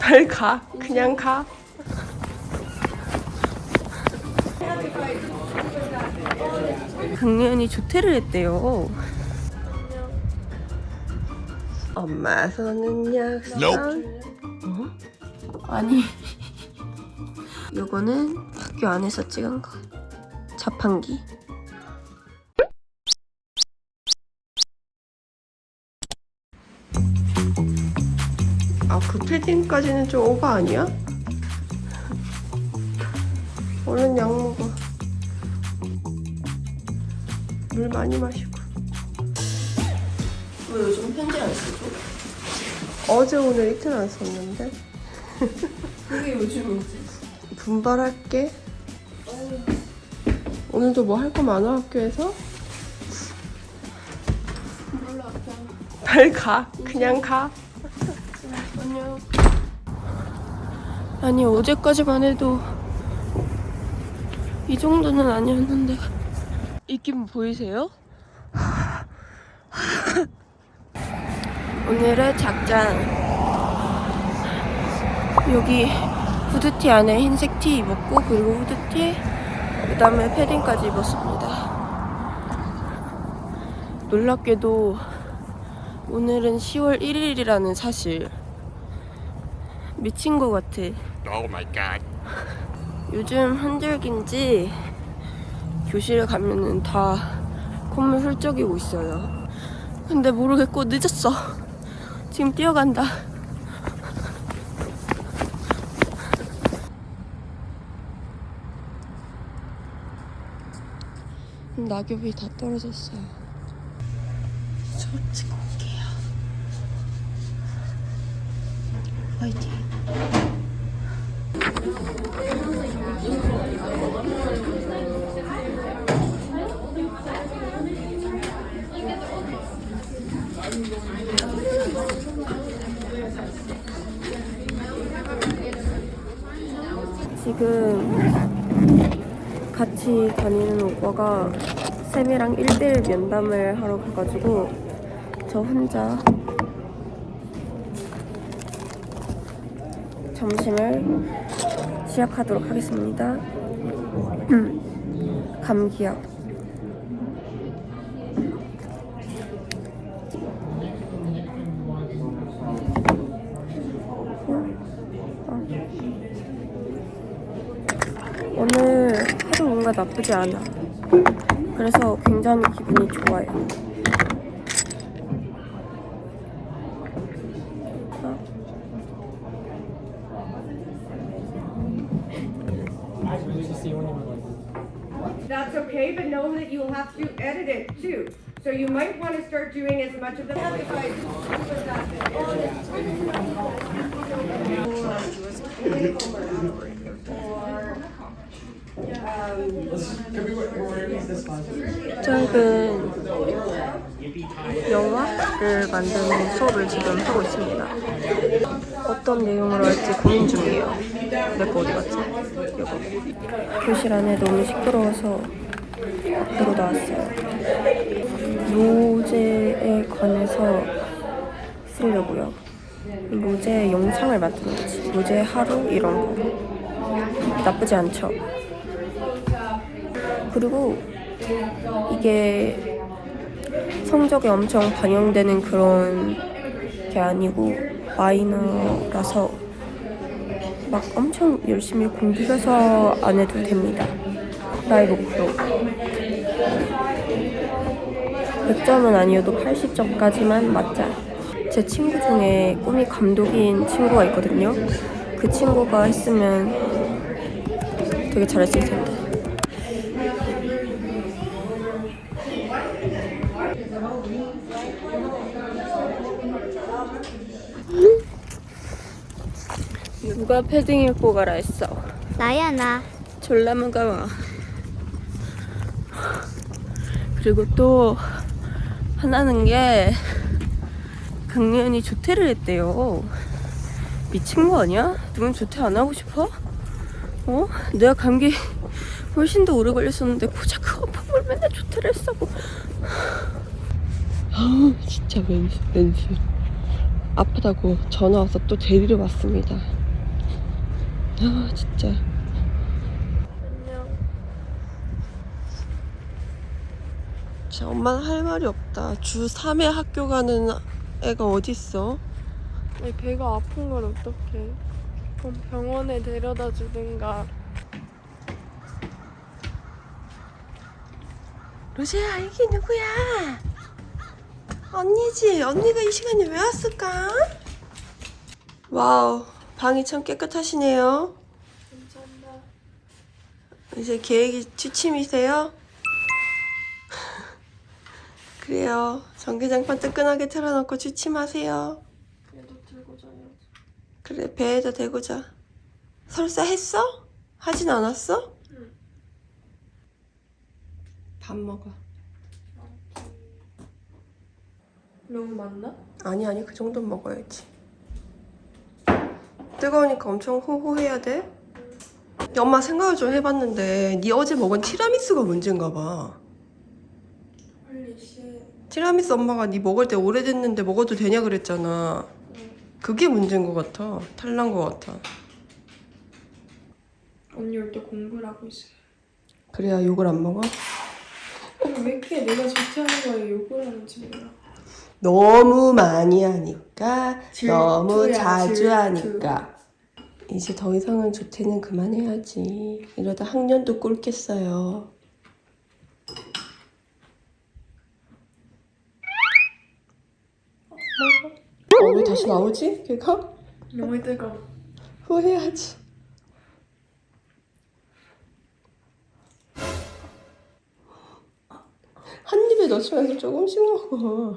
빨리 가. 그냥 가. 강예은이 조퇴를 했대요. 엄마 손은 약속. 어? 아니. 요거는 학교 안에서 찍은 거. 자판기. 아, 그 패딩까지는 좀 오버 아니야? 얼른 약 먹어. 물 많이 마시고. 왜 요즘 편지 안 쓰죠? 어제 오늘 이틀 안 썼는데. 그게 요즘이지. 분발할게. 오늘도 뭐 할 거 많아 학교에서? 몰라 그냥 빨리 가. 그냥 가. 안녕. 아니 어제까지만 해도 이 정도는 아니었는데 이 기분 보이세요? 오늘의 작전 여기 후드티 안에 흰색 티 입었고 그리고 후드티 그 다음에 패딩까지 입었습니다 놀랍게도 오늘은 10월 1일이라는 사실 미친 것 같아 Oh my god. 요즘 한절기인지 교실에 가면은 다 콧물 훌쩍이고 있어요. 근데 모르겠고 늦었어. 지금 뛰어간다. 낙엽이 다 떨어졌어요. 저 찍고 올게요. 화이팅. 지금 같이 다니는 오빠가 쌤이랑 1대1 면담을 하러 가가지고 저 혼자 점심을 시작하도록 하겠습니다. 감기약. 오늘 하루 뭔가 나쁘지 않아. 그래서 굉장히 기분이 좋아요. Okay, but know that you'll have to edit it too. So you might want to start doing as much of the. 짧은 영화를 만드는 수업을 지금 하고 있습니다. 어떤 내용으로 할지 고민 중이에요. 내거 어디 갔지? 이거. 교실 안에 너무 시끄러워서 밖으로 나왔어요. 모제에 관해서 쓰려고요. 모제 영상을 만드는 거지. 모제 하루 이런 거. 나쁘지 않죠? 그리고 이게 성적에 엄청 반영되는 그런 게 아니고 마이너라서 막 엄청 열심히 공부해서 안 해도 됩니다. 나의 목표. 100점은 아니어도 80점까지만 맞자. 제 친구 중에 꿈이 감독인 친구가 있거든요. 그 친구가 했으면 되게 잘했을 텐데. 누가 패딩 입고 가라 했어. 나야 나. 졸라 무거워. 그리고 또 하나는 게 강예은이 조퇴를 했대요. 미친 거 아니야? 누군 조퇴 안 하고 싶어? 어? 내가 감기 훨씬 더 오래 걸렸었는데 고작 그거 뭘 맨날 조퇴를 했어. 아 진짜 맨수 맨수. 아프다고 전화 와서 또 데리러 왔습니다. 아 진짜. 진짜 엄마는 할 말이 없다. 주 3회 학교 가는 애가 어딨어? 아니, 배가 아픈 걸 어떡해. 그럼 병원에 데려다 주든가. 로제야 이게 누구야? 언니지. 언니가 이 시간에 왜 왔을까? 와우 방이 참 깨끗하시네요. 괜찮다. 이제 계획이 취침이세요? 그래요. 전기장판 뜨끈하게 틀어놓고 취침하세요. 그래도 들고 자야지. 그래 배에다 대고 자. 설사 했어? 하진 않았어? 응. 밥 먹어. 너무 많나? 아니 아니 그 정도는 먹어야지. 뜨거우니까 엄청 호호해야 돼. 야, 엄마 생각을 좀 해봤는데 네 어제 먹은 티라미수가 문제인가 봐. 티라미수 엄마가 네 먹을 때 오래됐는데 먹어도 되냐 그랬잖아. 그게 문제인 것 같아. 탈난 것 같아. 언니 올 때 공부를 하고 있어요. 그래야 욕을 안 먹어? 아니, 왜 이렇게 내가 좋다는 거에 욕을 하는지 몰라. 너무 많이 하니까 질투야, 너무 자주 질투. 하니까 이제 더 이상은 조퇴는 그만해야지 이러다 학년도 꿇겠어요 어, 왜 다시 나오지? 걔가? 너무 뜨거워. 후회하지 한 입에 넣지 말고 조금씩 먹어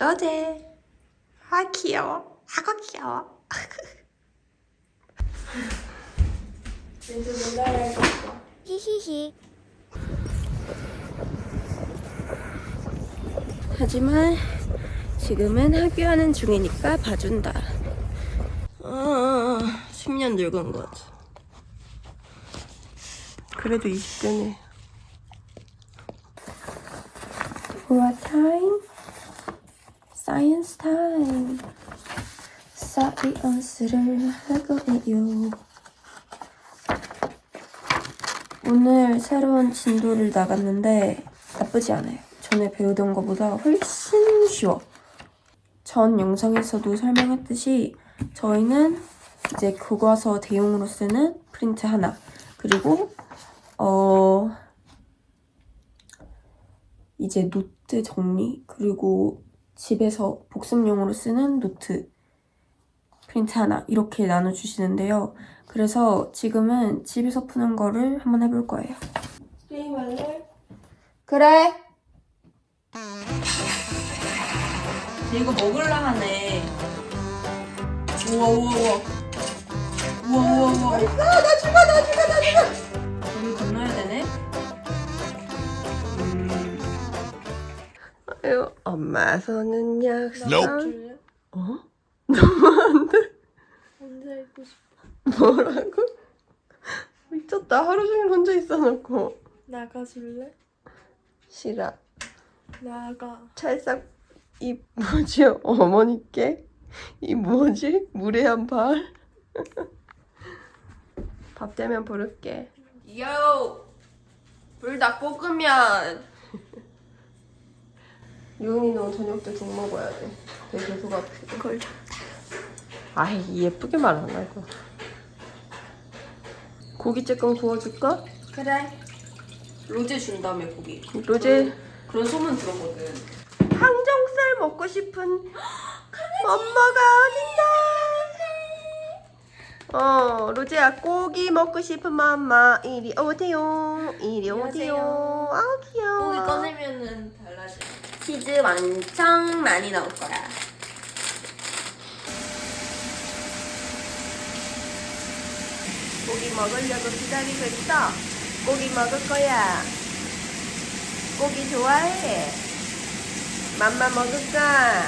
어제 아 귀여워 아가 귀여워 이제 놀아야겠다. 히히히 하지만 지금은 학교하는 중이니까 봐준다 아 10년 늙은 거지 그래도 20대네 What time? Science time 사이언스를 하고 해요 오늘 새로운 진도를 나갔는데 나쁘지 않아요. 전에 배우던 것보다 훨씬 쉬워. 전 영상에서도 설명했듯이 저희는 이제 교과서 대용으로 쓰는 프린트 하나 그리고 어 이제 노트 정리 그리고 집에서 복습용으로 쓰는 노트 프린트 하나 이렇게 나눠주시는데요. 그래서 지금은 집에서 푸는 거를 한번 해볼 거예요. 게임할래? 그래. 이거 먹을라 하네. 우와 우와 우와. 우와 우와 우와. 있어 나 죽어 나 죽어 나 죽어. 우리 건너야 되네. 음. 아유 엄마 손은 약속. 줄래? 어? 혼자 있고 싶어. 뭐라고? 미쳤다. 하루 종일 혼자 있어놓고. 나가줄래? 싫어. 나가. 찰싹 이 뭐지? 어머니께 이 뭐지? 무례한 발. 밥 되면 부를게. 요! 불다 볶으면. 유은이 너 저녁 때 죽 먹어야 돼. 되게 같아. 그걸 줬다. 아이 예쁘게 말 안 하고. 고기 쬐끔 구워줄까? 그래. 로제 준다며 고기. 로제 그런 소문 들었거든. 항정살 먹고 싶은 엄마가 어딨나? 어, 로제야 고기 먹고 싶은 맘마 이리 오세요. 이리 오세요. 안녕하세요. 아 귀여워. 고기 꺼내면은 달라져. 치즈 왕창 많이 나올 거야. 고기 먹으려고 기다리고 있어. 고기 먹을 거야. 고기 좋아해. 맘마 먹을까?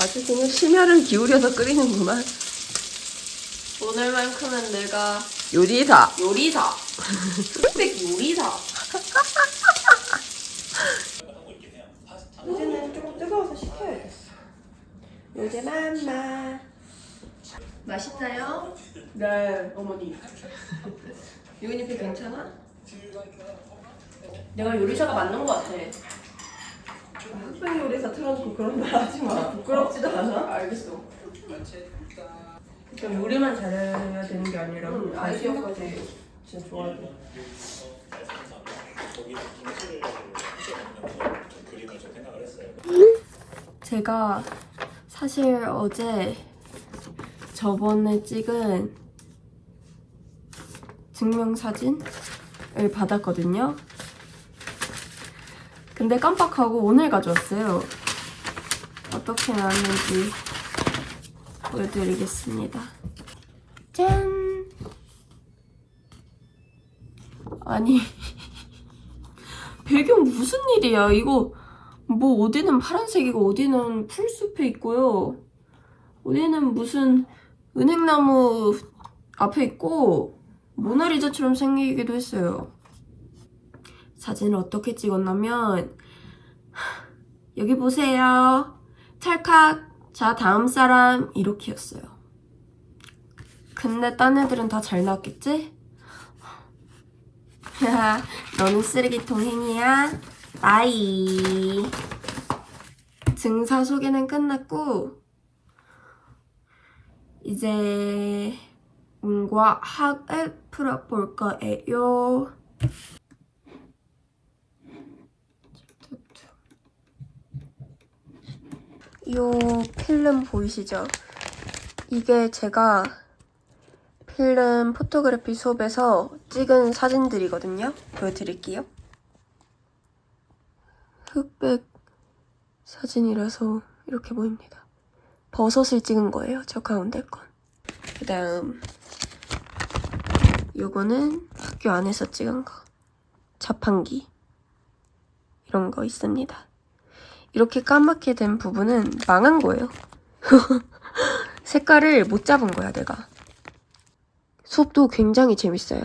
아주 그냥 심혈을 기울여서 끓이는구만. 오늘만큼은 내가 요리사. 요리사. 흑백 요리사. 요새는 조금 뜨거워서 식혀야겠어. 요새 맘마. 맛있나요? 네, 어머니. 유인이 배 괜찮아? 내가 요리사가 맞는 것 같아. 흑백 요리사 틀어놓고 그런 말 하지 마. 부끄럽지도 않아? 알겠어. 그럼 요리만 잘해야 되는 게 아니라 아이디어까지 진짜 좋아해. 제가 사실 어제 저번에 찍은 증명사진을 받았거든요. 근데 깜빡하고 오늘 가져왔어요. 어떻게 나왔는지 보여드리겠습니다. 짠! 아니, 배경 무슨 일이야? 이거 뭐 어디는 파란색이고 어디는 풀숲에 있고요. 어디는 무슨 은행나무 앞에 있고 모나리자처럼 생기기도 했어요. 사진을 어떻게 찍었냐면 여기 보세요. 찰칵. 자 다음 사람 이렇게였어요. 근데 딴 애들은 다 잘 나왔겠지? 너는 쓰레기통 행이야. 바이. 증사 소개는 끝났고 이제 음과 학을 풀어볼 거예요. 이 필름 보이시죠? 이게 제가 필름 포토그래피 수업에서 찍은 사진들이거든요. 보여드릴게요. 흑백 사진이라서 이렇게 보입니다. 버섯을 찍은 거예요. 저 가운데 건. 그 다음 요거는 학교 안에서 찍은 거. 자판기. 이런 거 있습니다. 이렇게 까맣게 된 부분은 망한 거예요. 색깔을 못 잡은 거야, 내가. 수업도 굉장히 재밌어요.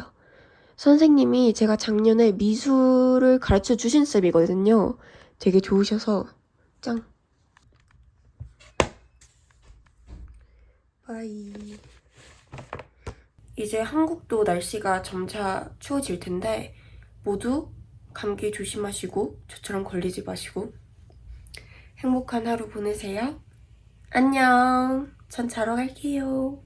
선생님이 제가 작년에 미술을 가르쳐 주신 쌤이거든요. 되게 좋으셔서 짱. 바이. 이제 한국도 날씨가 점차 추워질 텐데 모두 감기 조심하시고 저처럼 걸리지 마시고 행복한 하루 보내세요. 안녕. 전 자러 갈게요.